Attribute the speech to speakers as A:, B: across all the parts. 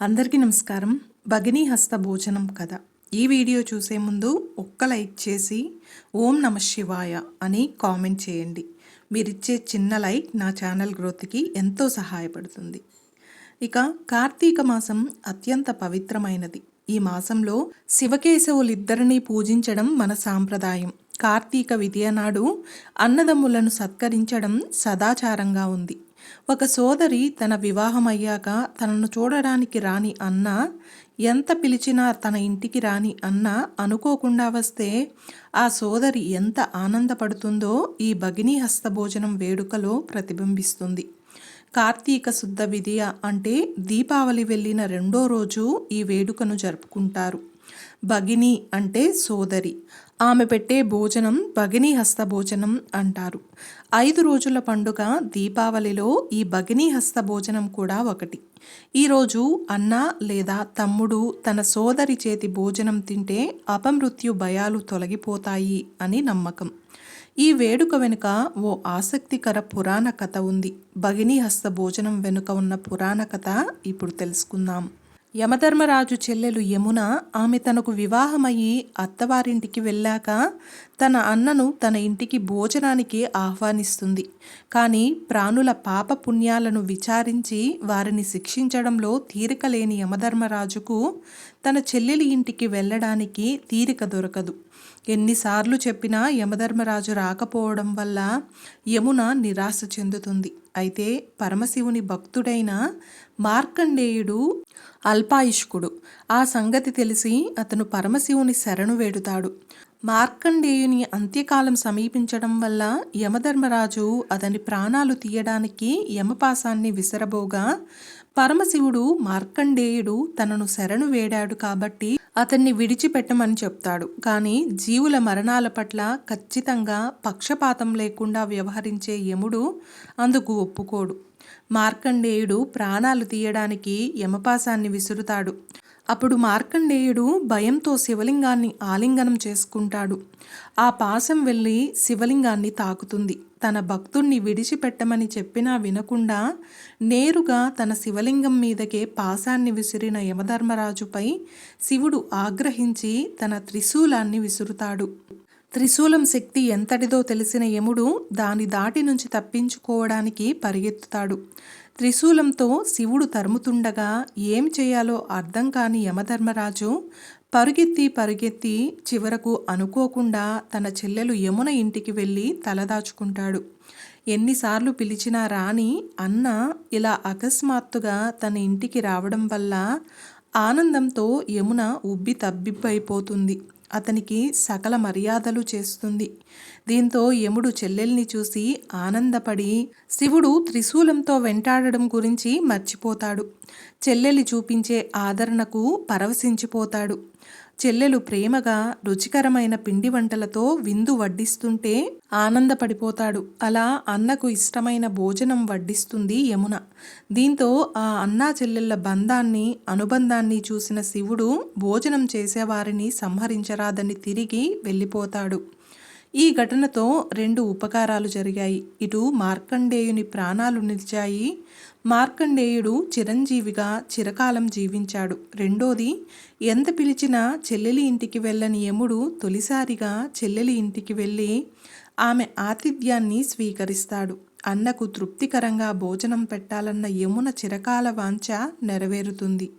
A: అందరికీ నమస్కారం. భగినీ హస్త భోజనం కథ. ఈ వీడియో చూసే ముందు ఒక్క లైక్ చేసి ఓం నమ శివాయ అని కామెంట్ చేయండి. మీరిచ్చే చిన్న లైక్ నా ఛానల్ గ్రోత్కి ఎంతో సహాయపడుతుంది. ఇక కార్తీక మాసం అత్యంత పవిత్రమైనది. ఈ మాసంలో శివకేశవులిద్దరినీ పూజించడం మన సాంప్రదాయం. కార్తీక విద్య నాడు అన్నదమ్ములను సత్కరించడం సదాచారంగా ఉంది. ఒక సోదరి తన వివాహం అయ్యాక తనను చూడడానికి రాని అన్న ఎంత పిలిచినా తన ఇంటికి రాని అన్న అనుకోకుండా వస్తే ఆ సోదరి ఎంత ఆనందపడుతుందో ఈ భగినీ హస్తభోజనం వేడుకలో ప్రతిబింబిస్తుంది. కార్తీక శుద్ధ విధియ అంటే దీపావళి వెళ్ళిన రెండో రోజు ఈ వేడుకను జరుపుకుంటారు. భగిని అంటే సోదరి. ఆమె పెట్టే భోజనం భగిని హస్త భోజనం అంటారు. ఐదు రోజుల పండుగ దీపావళిలో ఈ భగిని హస్త భోజనం కూడా ఒకటి. ఈరోజు అన్న లేదా తమ్ముడు తన సోదరి చేతి భోజనం తింటే అపమృత్యు భయాలు తొలగిపోతాయి అని నమ్మకం. ఈ వేడుక వెనుక ఓ ఆసక్తికర పురాణ కథ ఉంది. భగిని హస్త భోజనం వెనుక ఉన్న పురాణ కథ ఇప్పుడు తెలుసుకుందాం. యమధర్మరాజు చెల్లెలు యమున ఆమె తనకు వివాహమయ్యి అత్తవారింటికి వెళ్ళాక తన అన్నను తన ఇంటికి భోజనానికి ఆహ్వానిస్తుంది. కానీ ప్రాణుల పాప పుణ్యాలను విచారించి వారిని శిక్షించడంలో తీరిక లేని యమధర్మరాజుకు తన చెల్లెలి ఇంటికి వెళ్ళడానికి తీరిక దొరకదు. ఎన్నిసార్లు చెప్పినా యమధర్మరాజు రాకపోవడం వల్ల యమున నిరాశ చెందుతుంది. అయితే పరమశివుని భక్తుడైన మార్కండేయుడు అల్పాయుష్కుడు. ఆ సంగతి తెలిసి అతను పరమశివుని శరణు వేడుతాడు. మార్కండేయుని అంత్యకాలం సమీపించడం వల్ల యమధర్మరాజు అతని ప్రాణాలు తీయడానికి యమపాసాన్ని విసరబోగా పరమశివుడు మార్కండేయుడు తనను శరణు వేడాడు కాబట్టి అతన్ని విడిచిపెట్టమని చెప్తాడు. కానీ జీవుల మరణాల పట్ల ఖచ్చితంగా పక్షపాతం లేకుండా వ్యవహరించే యముడు అందుకు ఒప్పుకోడు. మార్కండేయుడు ప్రాణాలు తీయడానికి యమపాసాన్ని విసురుతాడు. అప్పుడు మార్కండేయుడు భయంతో శివలింగాన్ని ఆలింగనం చేసుకుంటాడు. ఆ పాశం వెళ్ళి శివలింగాన్ని తాకుతుంది. తన భక్తుణ్ణి విడిచిపెట్టమని చెప్పినా వినకుండా నేరుగా తన శివలింగం మీదకే పాశాన్ని విసిరిన యమధర్మరాజుపై శివుడు ఆగ్రహించి తన త్రిశూలాన్ని విసురుతాడు. త్రిశూలం శక్తి ఎంతటిదో తెలిసిన యముడు దాని దాటి నుంచి తప్పించుకోవడానికి పరిగెత్తుతాడు. త్రిశూలంతో శివుడు తరుముతుండగా ఏం చేయాలో అర్థం కాని యమధర్మరాజు పరుగెత్తి పరుగెత్తి చివరకు అనుకోకుండా తన చెల్లెలు యమున ఇంటికి వెళ్ళి తలదాచుకుంటాడు ఎన్నిసార్లు పిలిచినా రాణి అన్న ఇలా అకస్మాత్తుగా తన ఇంటికి రావడం వల్ల ఆనందంతో యమున ఉబ్బి తబ్బిబ్బైపోతుంది. అతనికి సకల మర్యాదలు చేస్తుంది. దీంతో యముడు చెల్లెల్ని చూసి ఆనందపడి శివుడు త్రిశూలంతో వెంటాడడం గురించి మర్చిపోతాడు. చెల్లెలి చూపించే ఆదరణకు పరవశించిపోతాడు. చెల్లెలు ప్రేమగా రుచికరమైన పిండి వంటలతో విందు వడ్డిస్తుంటే ఆనందపడిపోతాడు. అలా అన్నకు ఇష్టమైన భోజనం వడ్డిస్తుంది యమున. దీంతో ఆ అన్నా చెల్లెళ్ళ బంధాన్ని అనుబంధాన్ని చూసిన శివుడు భోజనం చేసేవారిని సంహరించరాదని తిరిగి వెళ్ళిపోతాడు. ఈ ఘటనతో రెండు ఉపకారాలు జరిగాయి. ఇటు మార్కండేయుని ప్రాణాలు నిలిచాయి. మార్కండేయుడు చిరంజీవిగా చిరకాలం జీవించాడు. రెండోది ఎంత పిలిచినా చెల్లెలి ఇంటికి వెళ్ళని యముడు తొలిసారిగా చెల్లెలి ఇంటికి వెళ్ళి ఆమె ఆతిథ్యాన్ని స్వీకరిస్తాడు. అన్నకు తృప్తికరంగా భోజనం పెట్టాలన్న యమున చిరకాల వాంఛ నెరవేరుతుంది.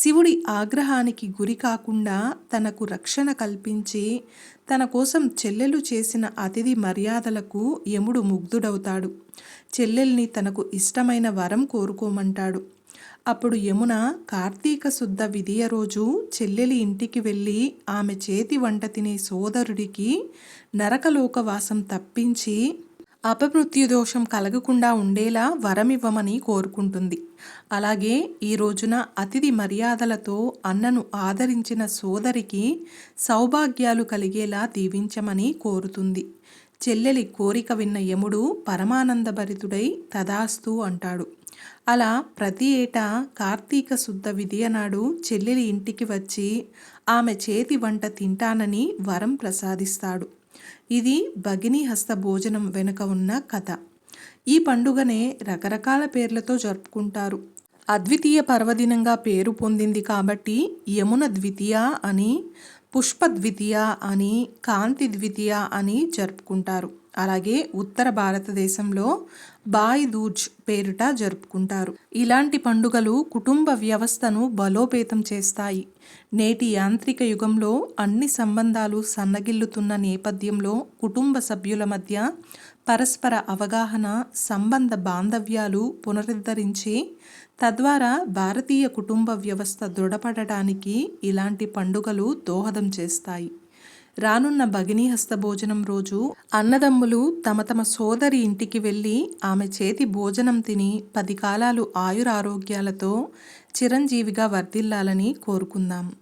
A: శివుడి ఆగ్రహానికి గురి కాకుండా తనకు రక్షణ కల్పించి తన కోసం చెల్లెలు చేసిన అతిథి మర్యాదలకు యముడు ముగ్ధుడవుతాడు. చెల్లెల్ని తనకు ఇష్టమైన వరం కోరుకోమంటాడు. అప్పుడు యమున కార్తీక శుద్ధ విధియ రోజు చెల్లెలి ఇంటికి వెళ్ళి ఆమె చేతి వంట తినే సోదరుడికి నరకలోకవాసం తప్పించి అపమృత్యు దోషం కలగకుండా ఉండేలా వరమివ్వమని కోరుకుంటుంది. అలాగే ఈ రోజున అతిథి మర్యాదలతో అన్నను ఆదరించిన సోదరికి సౌభాగ్యాలు కలిగేలా దీవించమని కోరుతుంది. చెల్లెలి కోరిక విన్న యముడు పరమానందభరితుడై తదాస్తు అంటాడు. అలా ప్రతి ఏటా కార్తీక శుద్ధ విధియ నాడు చెల్లెలి ఇంటికి వచ్చి ఆమె చేతి వంట తింటానని వరం ప్రసాదిస్తాడు. ఇది భగిని హస్త భోజనం వెనుక ఉన్న కథ. ఈ పండుగనే రకరకాల పేర్లతో జరుపుకుంటారు. అద్వితీయ పర్వదినంగా పేరు పొందింది కాబట్టి యమున ద్వితీయ అని పుష్ప ద్వితీయ అని కాంతి ద్వితీయ అని జరుపుకుంటారు. అలాగే ఉత్తర భారతదేశంలో బాయ్ దూజ్ పేరిట జరుపుకుంటారు. ఇలాంటి పండుగలు కుటుంబ వ్యవస్థను బలోపేతం చేస్తాయి. నేటి యాంత్రిక యుగంలో అన్ని సంబంధాలు సన్నగిల్లుతున్న నేపథ్యంలో కుటుంబ సభ్యుల మధ్య పరస్పర అవగాహన సంబంధ బాంధవ్యాలు పునరుద్ధరించి తద్వారా భారతీయ కుటుంబ వ్యవస్థ దృఢపడటానికి ఇలాంటి పండుగలు దోహదం చేస్తాయి. రానున్న భగినీ హస్త భోజనం రోజు అన్నదమ్ములు తమ తమ సోదరి ఇంటికి వెళ్ళి ఆమె చేతి భోజనం తిని పది కాలాలు ఆయురారోగ్యాలతో చిరంజీవిగా వర్ధిల్లాలని కోరుకుందాం.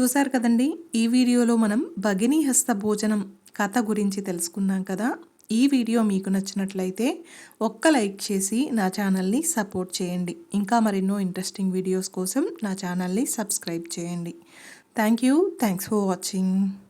A: చూశారు కదండి? ఈ వీడియోలో మనం భగినీ హస్త భోజనం కథ గురించి తెలుసుకున్నాం కదా? ఈ వీడియో మీకు నచ్చినట్లయితే ఒక్క లైక్ చేసి నా ఛానల్ని సపోర్ట్ చేయండి. ఇంకా మరెన్నో ఇంట్రెస్టింగ్ వీడియోస్ కోసం నా ఛానల్ని సబ్స్క్రైబ్ చేయండి. Thank you. Thanks for watching.